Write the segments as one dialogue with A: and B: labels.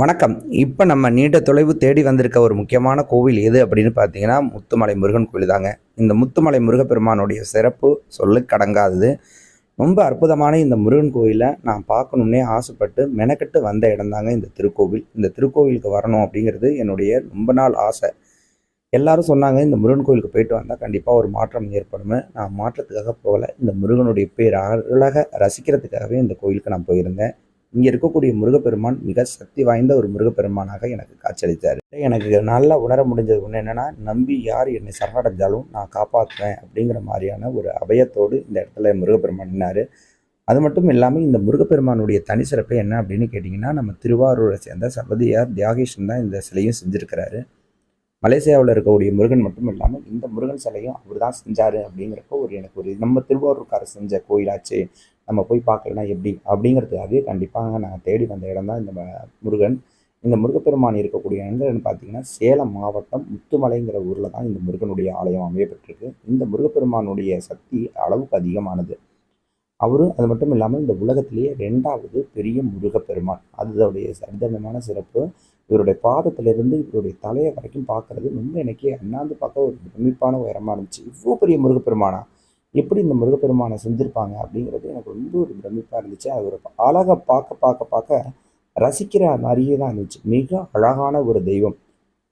A: வணக்கம். இப்போ நம்ம நீண்ட தொலைவு தேடி வந்திருக்க ஒரு முக்கியமான கோவில் எது அப்படின்னு பார்த்தீங்கன்னா முத்துமலை முருகன் கோவில் தாங்க. இந்த முத்துமலை முருகப்பெருமானுடைய சிறப்பு சொல்லு கடங்காதது. ரொம்ப அற்புதமான இந்த முருகன் கோயிலை நான் பார்க்கணுன்னே ஆசைப்பட்டு மெனக்கெட்டு வந்த இடம்தாங்க இந்த திருக்கோவில். இந்த திருக்கோவிலுக்கு வரணும் அப்படிங்கிறது என்னுடைய ரொம்ப நாள் ஆசை. எல்லாரும் சொன்னாங்க இந்த முருகன் கோயிலுக்கு போயிட்டு வந்தால் கண்டிப்பாக ஒரு மாற்றம் ஏற்படும்னு. நான் மாற்றத்துக்காக போகலை. இந்த முருகனுடைய பேர் அழக ரசிக்கிறதுக்காகவே இந்த கோயிலுக்கு நான் போயிருந்தேன். இங்கே இருக்கக்கூடிய முருகப்பெருமான் மிக சக்தி வாய்ந்த ஒரு முருகப்பெருமானாக எனக்கு காட்சியளித்தார். எனக்கு நல்லா உணர முடிஞ்சது ஒன்று என்னென்னா நம்பி யார் என்னை சரணடைஞ்சாலும் நான் காப்பாற்றுவேன் அப்படிங்கிற மாதிரியான ஒரு அபயத்தோடு இந்த இடத்துல முருகப்பெருமான் நின்னார். அது மட்டும் இல்லாமல் இந்த முருகப்பெருமானுடைய தனி சிறப்பு என்ன அப்படின்னு கேட்டிங்கன்னா நம்ம திருவாரூரை சேர்ந்த சபதியார் தியாகேஷன் தான் இந்த சிலையும் செஞ்சுருக்கிறாரு. மலேசியாவில் இருக்கக்கூடிய முருகன் மட்டும் இல்லாமல் இந்த முருகன் சிலையும் அவர் தான் செஞ்சார் அப்படிங்கிறப்போ ஒரு எனக்கு ஒரு நம்ம திருவாரூர்காரர் செஞ்ச கோயிலாச்சு நம்ம போய் பார்க்கலனா எப்படி? அப்படிங்கிறதுக்காகவே கண்டிப்பாக நான் தேடி வந்த இடம் தான் இந்த முருகன். இந்த முருகப்பெருமான் இருக்கக்கூடிய இடங்கள்னு பார்த்தீங்கன்னா சேலம் மாவட்டம் முத்துமலைங்கிற ஊரில் தான் இந்த முருகனுடைய ஆலயம் அமையப்பட்டிருக்கு. இந்த முருகப்பெருமானுடைய சக்தி அளவுக்கு அதிகமானது. அவரும் அது மட்டும் இல்லாமல் இந்த உலகத்திலேயே ரெண்டாவது பெரிய முருகப்பெருமான். அதோடைய சரிதமமான சிறப்பு இவருடைய பாதத்திலிருந்து இவருடைய தலையை வரைக்கும் பார்க்குறது ரொம்ப எனக்கே அண்ணாந்து பார்க்க ஒரு பிரமிப்பான உயரமாக இருந்துச்சு. இவ்வளோ பெரிய முருகப்பெருமானா? எப்படி இந்த முருகப்பெருமானை செஞ்சுருப்பாங்க அப்படிங்கிறது எனக்கு ரொம்ப ஒரு பிரமிப்பாக இருந்துச்சு. அது ஒரு அழகாக பார்க்க பார்க்க பார்க்க ரசிக்கிற மாதிரியே தான் இருந்துச்சு. மிக அழகான ஒரு தெய்வம்.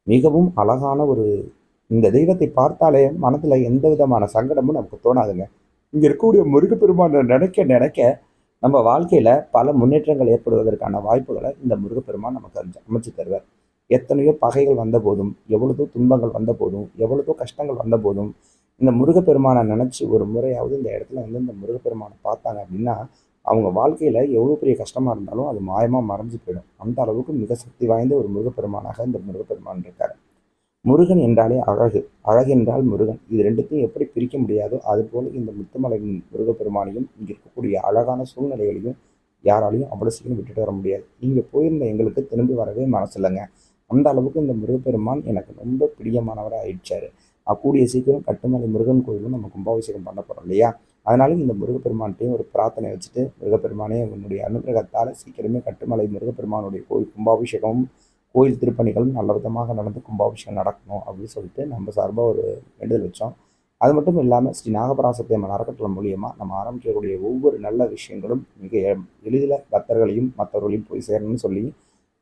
A: மிகவும் அழகான ஒரு இந்த தெய்வத்தை பார்த்தாலே மனதில் எந்த விதமான சங்கடமும் நமக்கு தோணாதுங்க. இங்கே இருக்கக்கூடிய முருகப்பெருமானை நினைக்க நினைக்க நம்ம வாழ்க்கையில் பல முன்னேற்றங்கள் ஏற்படுவதற்கான வாய்ப்புகளை இந்த முருகப்பெருமான் நமக்கு அமைச்சு- அமைச்சு தருவார். எத்தனையோ பகைகள் வந்த போதும் எவ்வளதோ துன்பங்கள் வந்த போதும் எவ்வளதோ கஷ்டங்கள் வந்த போதும் இந்த முருகப்பெருமானை நினச்சி ஒரு முறையாவது இந்த இடத்துல வந்து இந்த முருகப்பெருமானை பார்த்தாங்க அப்படின்னா அவங்க வாழ்க்கையில் எவ்வளோ பெரிய கஷ்டமாக இருந்தாலும் அது மாயமாக மறைஞ்சு போயிடும். அந்த அளவுக்கு மிக சக்தி வாய்ந்த ஒரு முருகப்பெருமானாக இந்த முருகப்பெருமான் இருக்கார். முருகன் என்றாலே அழகு. அழகு என்றால் முருகன். இது ரெண்டுத்தையும் எப்படி பிரிக்க முடியாதோ அதுபோல இந்த முத்துமலை முருகப்பெருமானையும் இங்கே இருக்கக்கூடிய அழகான சூழ்நிலைகளையும் யாராலையும் அவ்வளோ சீக்கிரம் விட்டுட்டு வர முடியாது. நீங்கள் போயிருந்த எங்களுக்கு திரும்பி வரவே மனசு இல்லைங்க அந்த அளவுக்கு இந்த முருகப்பெருமான் எனக்கு ரொம்ப பிரியமானவராக ஆயிடுச்சாரு கூடிய சீக்கிரம் கட்டுமலை முருகன் கோயிலும் நம்ம கும்பாபிஷேகம் பண்ண போகிறோம் இல்லையா? அதனால இந்த முருகப்பெருமான்ட்டையும் ஒரு பிரார்த்தனை வச்சுட்டு முருகப்பெருமானே உன்னுடைய அனுகிரகத்தால் சீக்கிரமே கட்டுமலை முருகப்பெருமானுடைய கோயில் கும்பாபிஷேகமும் கோயில் திருப்பணிகளும் நல்ல விதமாக நடந்து கும்பாபிஷேகம் நடக்கணும் அப்படின்னு சொல்லிட்டு நம்ம சார்பாக ஒரு வேண்டுதல் வச்சோம். அது மட்டும் இல்லாமல் ஸ்ரீ நாகபராசக்தி அறக்கட்டளை மூலியமாக நம்ம ஆரம்பிக்கக்கூடிய ஒவ்வொரு நல்ல விஷயங்களும் மிக எளிதில் பக்தர்களையும் மற்றவர்களையும் போய் சேரணும்னு சொல்லி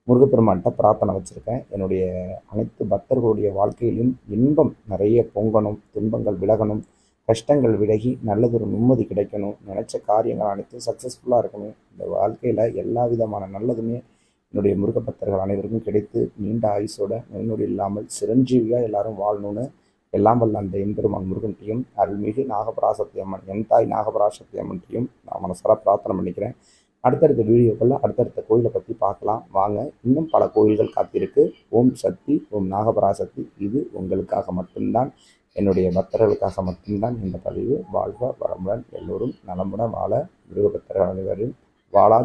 A: முருகப்பெருமான்கிட்ட பிரார்த்தனை வச்சுருக்கேன். என்னுடைய அனைத்து பக்தர்களுடைய வாழ்க்கையிலும் இன்பம் நிறைய பொங்கணும் துன்பங்கள் விலகணும் கஷ்டங்கள் விலகி நல்லதொரு நிம்மதி கிடைக்கணும் நினச்ச காரியங்கள் அனைத்தும் சக்ஸஸ்ஃபுல்லாக இருக்கணும். இந்த வாழ்க்கையில் எல்லா விதமான நல்லதுமே என்னுடைய முருக பக்தர்கள் அனைவருக்கும் கிடைத்து நீண்ட ஆயுசோட நோய்நொடி இல்லாமல் சிரஞ்சீவியாக எல்லாரும் வாழணும்னு எல்லாம் வல்ல அந்த எம்பெருமான் முருகன்ட்டையும் அருள்மிகு நாகபராசக்தி அம்மன் என் தாய் நாகபராசக்தி அம்மன்ட்டையும் நான் மனசார பிரார்த்தனை பண்ணிக்கிறேன். அடுத்தடுத்த வீடியோக்களில் அடுத்தடுத்த கோயிலை பற்றி பார்க்கலாம். வாங்க இன்னும் பல கோயில்கள் காத்திருக்கு. ஓம் சக்தி ஓம் நாகபராசக்தி. இது உங்களுக்காக மட்டும்தான். என்னுடைய பக்தர்களுக்காக மட்டும்தான் இந்த பதிவு. வாழ்வ வளமுடன் எல்லோரும் நலமுடன் வாழ மிருகபக்தர்கள் அனைவரும் வாழாது